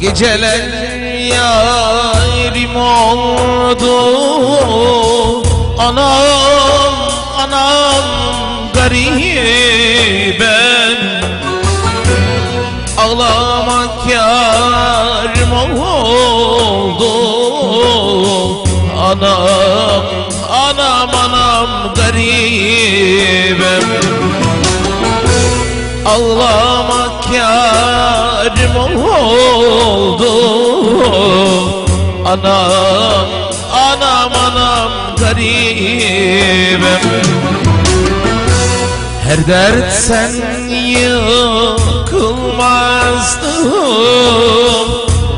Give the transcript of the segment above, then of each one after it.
Geceler yarim oldu. Anam anam garibem. Ağlamak yarim oldu. Anam anam anam garibem. Ağlamak yarım oldu. Anam, anam, anam garibim. Her dert sen yıkılmazdım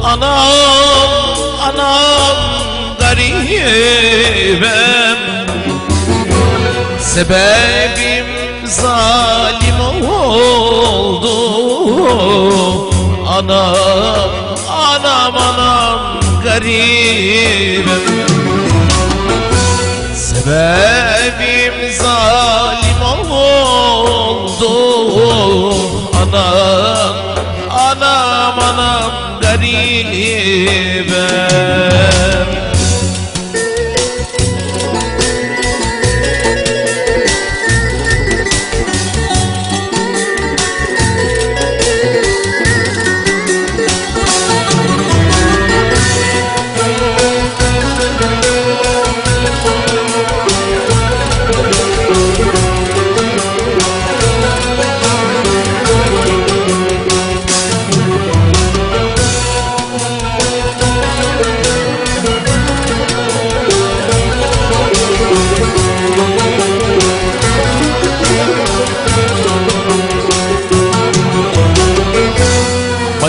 Anam, anam garibim. Sebebim zalim oldu. Anam, anam, anam garibim. Sebebim zalim oldu. Anam, anam, anam garibim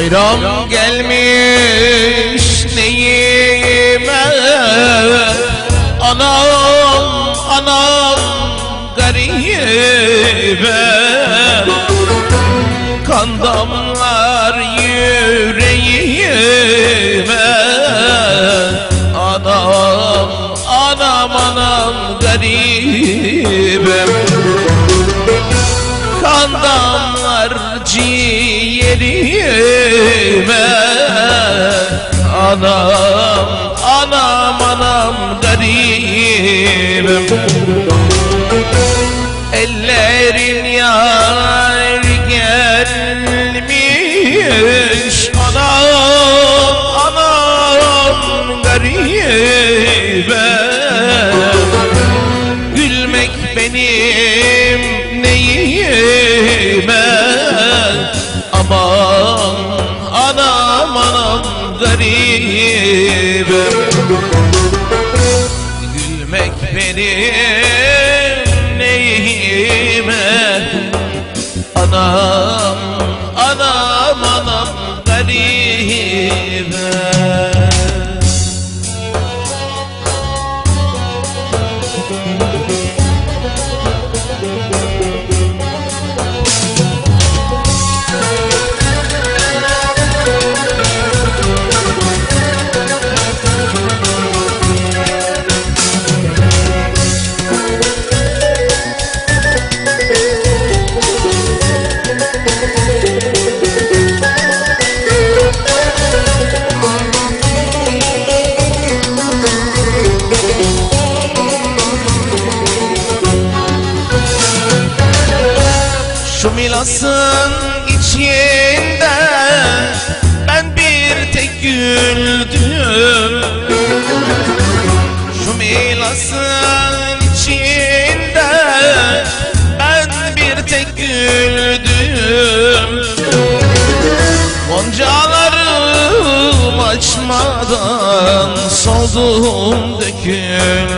Bayram gelmiş neyime Anam, anam garibe. Kan ciğerime Anam, anam, anam garibim 天 Şu milasın içinde ben bir tek güldüm. Şu milasın içinde ben bir tek güldüm. Goncalarım açmadan soldum döküldüm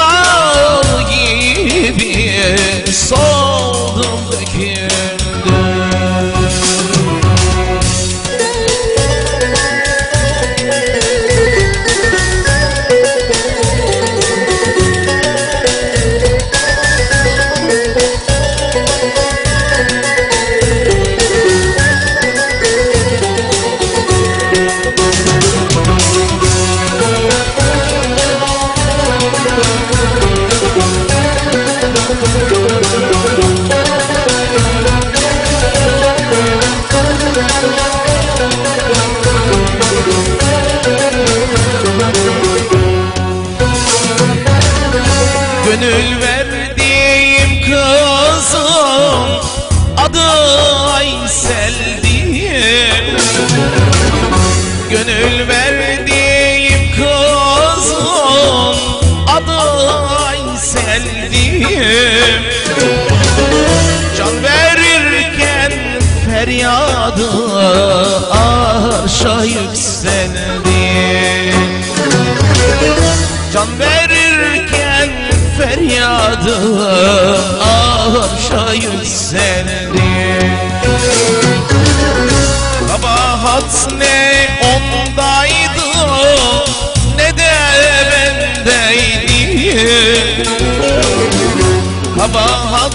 வா Aysel diyeyim Gönül verdiğim kızım Adı Aysel diyeyim. Can verirken feryadı arşa yükseldi Can verirken feryadı बहुत